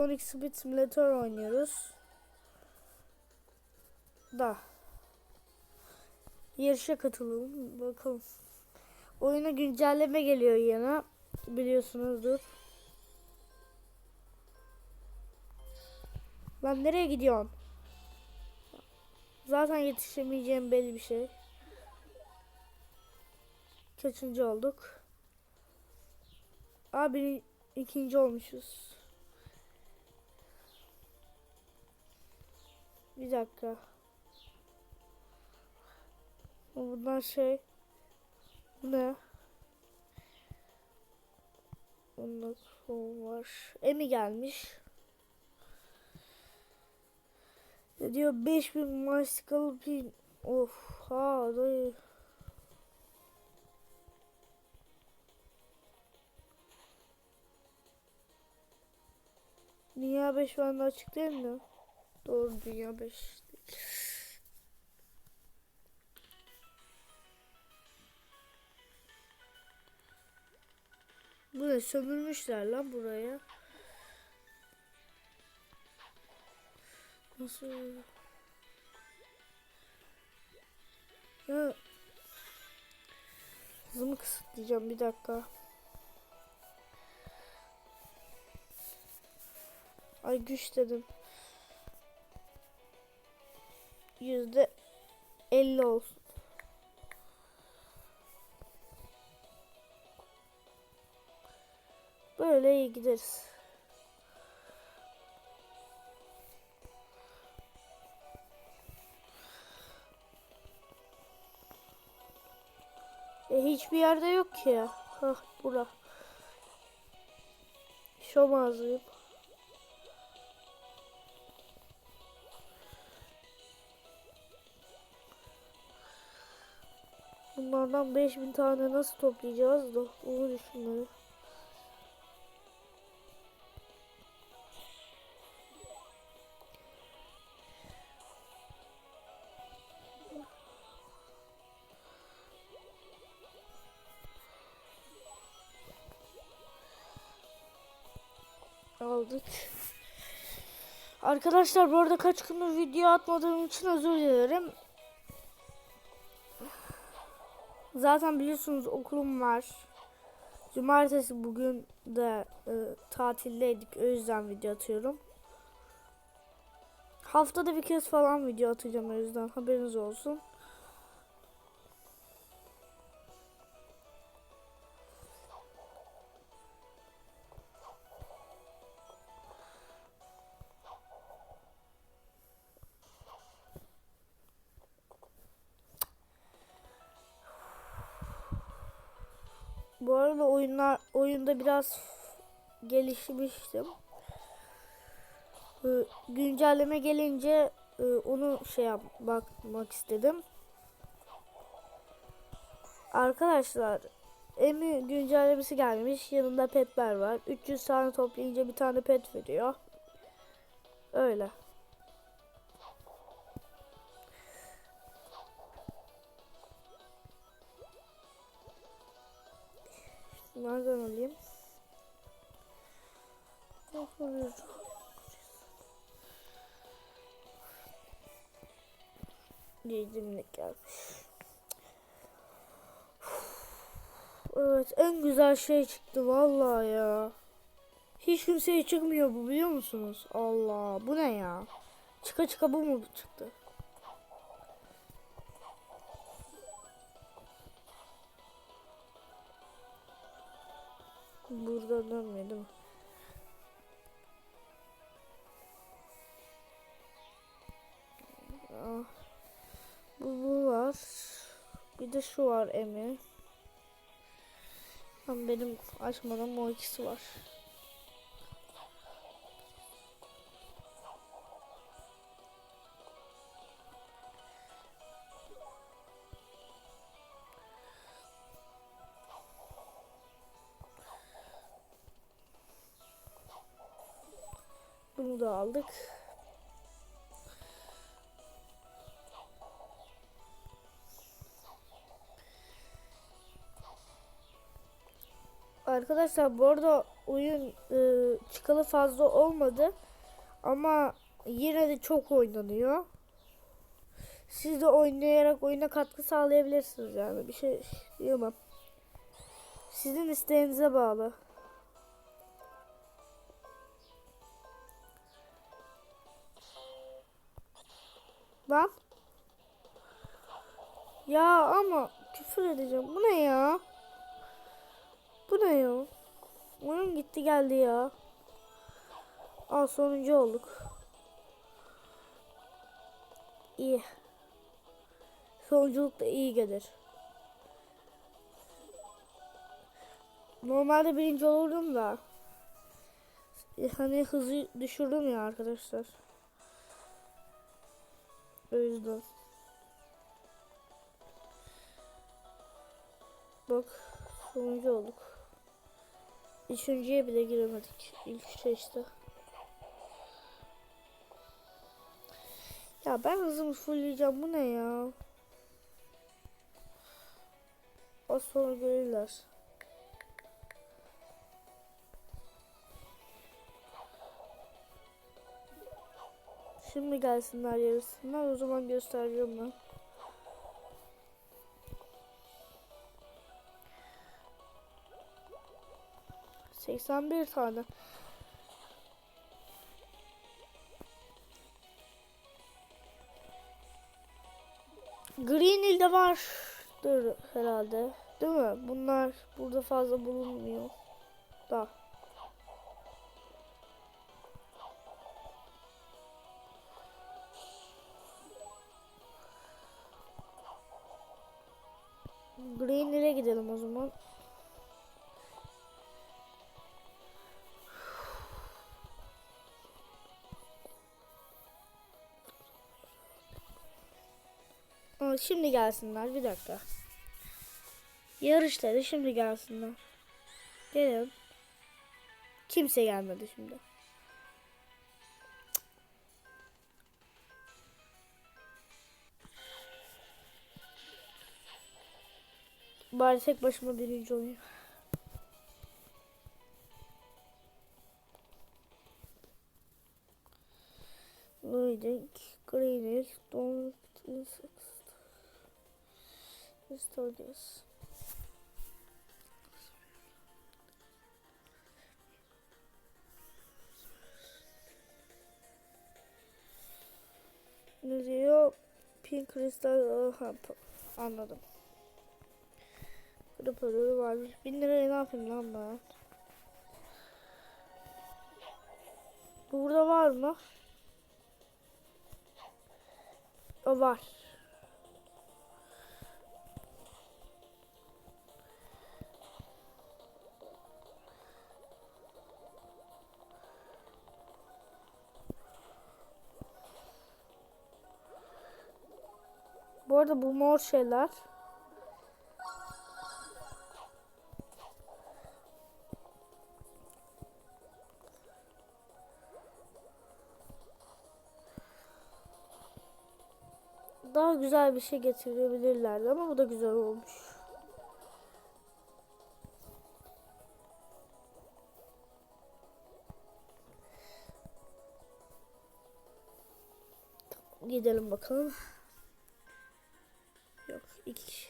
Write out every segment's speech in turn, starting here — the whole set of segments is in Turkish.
Sonic Speed Simulator oynuyoruz. Da. Yarışa katılalım. Bakalım. Oyuna güncelleme geliyor yana. Biliyorsunuzdur. Lan nereye gidiyorsun? Zaten yetişemeyeceğim belli bir şey. Kaçıncı olduk? Abi ikinci olmuşuz. Bir dakika. Bundan şey ne? Bunda son var. Emi gelmiş. Ne diyor 5000 maskalı pin. Of ha dayı. Dünya 5 şu anda açık değil mi? Doğru Dünya 5. Bu ne sömürmüşler lan buraya. Nasıl? Ya hızımı kısıtlayacağım bir dakika. Ay güç dedim. Yüzde elli olsun. Böyle iyi gideriz. E, hiçbir yerde yok ki ya. Hah bura. Şom. Bunlardan 5000 tane nasıl toplayacağız da onu düşünüyorum. Aldık. Arkadaşlar bu arada kaç gündür video atmadığım için özür dilerim. Zaten biliyorsunuz okulum var. Cumartesi bugün de e, tatildeydik. O yüzden video atıyorum. Haftada bir kez falan video atacağım o yüzden haberiniz olsun. Arada oyunlar oyunda biraz gelişmiştim. Ee, güncelleme gelince e, onu şey bakmak istedim. Arkadaşlar Emi güncellemesi gelmiş. Yanında petler var. 300 tane toplayınca bir tane pet veriyor. Öyle. Nereden alayım? Giyimlik gelmiş. Evet en güzel şey çıktı vallahi ya. Hiç kimseye çıkmıyor bu biliyor musunuz? Allah bu ne ya? Çıka çıka bu mu çıktı? Burada dönmüyor değil mi? Ah. Bu, bu var. Bir de şu var Emi. Ama benim açmadığım o ikisi var. Bunu da aldık. Arkadaşlar bu arada oyun e, çıkalı fazla olmadı. Ama yine de çok oynanıyor. Siz de oynayarak oyuna katkı sağlayabilirsiniz yani. Bir şey diyemem. Sizin isteğinize bağlı. Lan. Ya ama küfür edeceğim. Bu ne ya? Bu ne ya? Oyun gitti geldi ya. Al sonuncu olduk. İyi. Sonunculuk da iyi gelir. Normalde birinci olurdum da. Hani hızı düşürdüm ya arkadaşlar. O yüzden. Bak sonuncu olduk. Üçüncüye bile giremedik. İlk üçe işte. Ya ben hızımı fullleyeceğim. Bu ne ya? Az sonra görürler. Şimdi gelsinler yarısınlar. O zaman göstereceğim ben. Seksen bir tane. Green Hill'de vardır herhalde. Değil mi? Bunlar burada fazla bulunmuyor. Da. Green Hill'e gidelim o zaman. Şimdi gelsinler bir dakika. Yarışları şimdi gelsinler. Gelin. Kimse gelmedi şimdi. Bari tek başıma birinci olayım. Reading, Greening, Don't. Stories. Ne diyor? Pink Crystal Aha, p- anladım. Burada paraları varmış. Bin liraya ne yapayım lan ben? Burada var mı? O var. Bu arada bu mor şeyler. Daha güzel bir şey getirebilirlerdi ama bu da güzel olmuş. Gidelim bakalım. Yok iki kişi.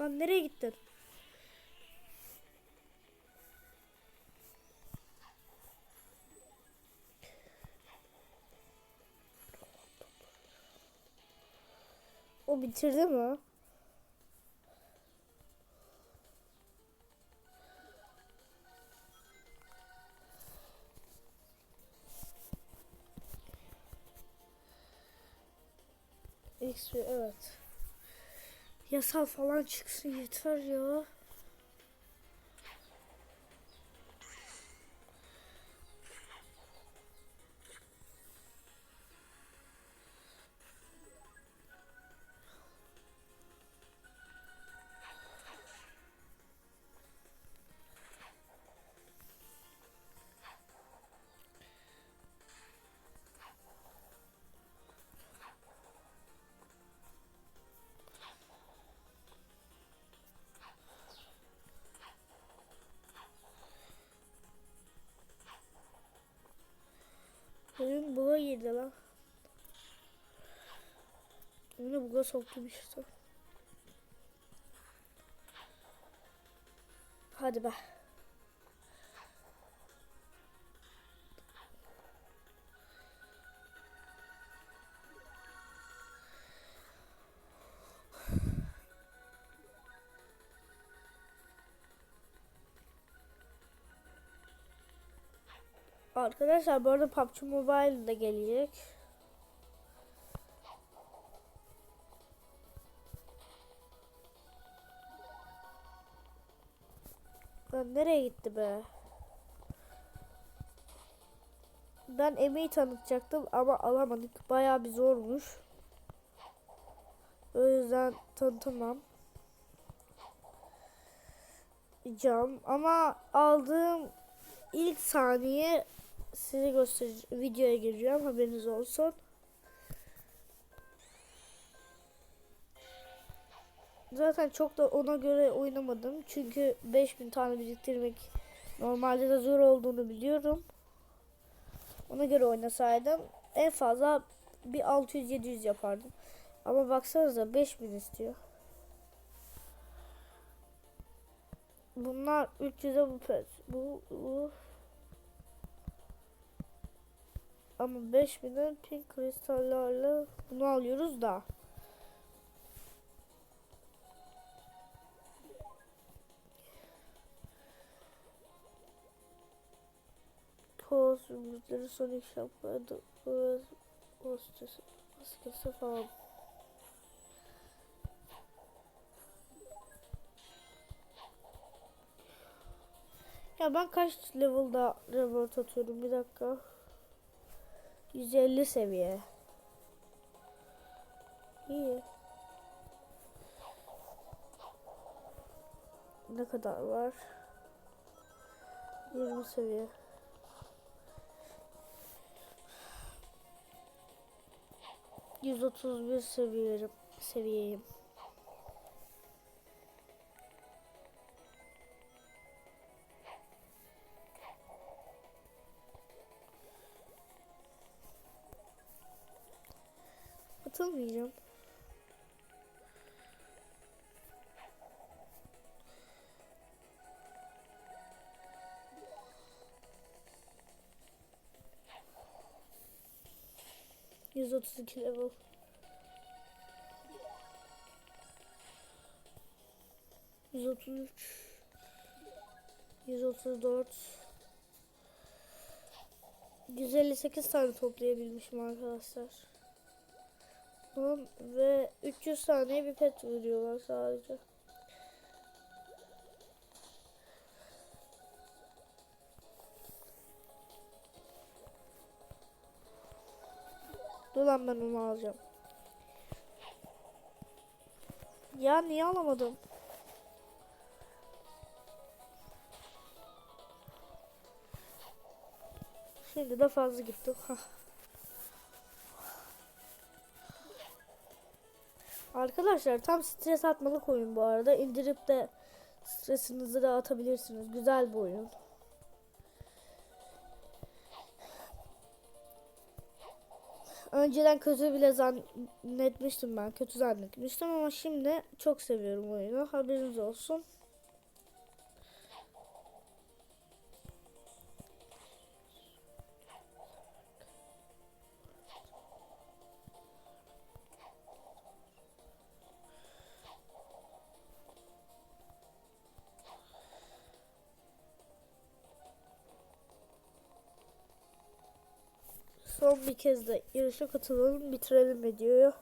Lan nereye gittin? O bitirdi mi? XP evet. Yasal falan çıksın yeter ya. Girdi lan. Onu buga soktum işte. Hadi be. Arkadaşlar bu arada PUBG Mobile de gelecek. Lan nereye gitti be? Ben emeği tanıtacaktım ama alamadık. Bayağı bir zormuş. O yüzden tanıtamam. Cam ama aldığım ilk saniye size göstereceğim. Videoya gireceğim. Haberiniz olsun. Zaten çok da ona göre oynamadım. Çünkü 5000 tane biriktirmek normalde de zor olduğunu biliyorum. Ona göre oynasaydım en fazla bir 600-700 yapardım. Ama baksanıza 5000 istiyor. Bunlar 300'e bu. Bu, bu. Ama 5000'e pink kristallerle bunu alıyoruz da. Toz, zümrütleri, sonik şapka, hostesi, maskesi falan. Ya ben kaç level'da reward atıyorum bir dakika. 150 seviye. İyi. Ne kadar var? 20 seviye. Yüz otuz bir seviyeyim. Seviyeyim. Atılmayacağım. Yüz otuz iki level. Yüz otuz üç. Yüz otuz dört. 158 tane toplayabilmişim arkadaşlar. Tamam ve 300 tane bir pet veriyorlar sadece. Dur lan ben onu alacağım. Ya niye alamadım? Şimdi de fazla gitti. Arkadaşlar tam stres atmalık oyun bu arada. İndirip de stresinizi de atabilirsiniz. Güzel bir oyun. Önceden kötü bile zannetmiştim ben. Kötü zannetmiştim ama şimdi çok seviyorum oyunu. Haberiniz olsun. Son bir kez de yarışa katılalım bitirelim videoyu.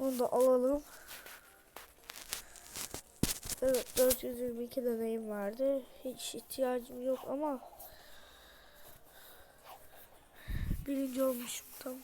Onu da alalım. Evet 422 deneyim vardı. Hiç ihtiyacım yok ama birinci olmuşum tam.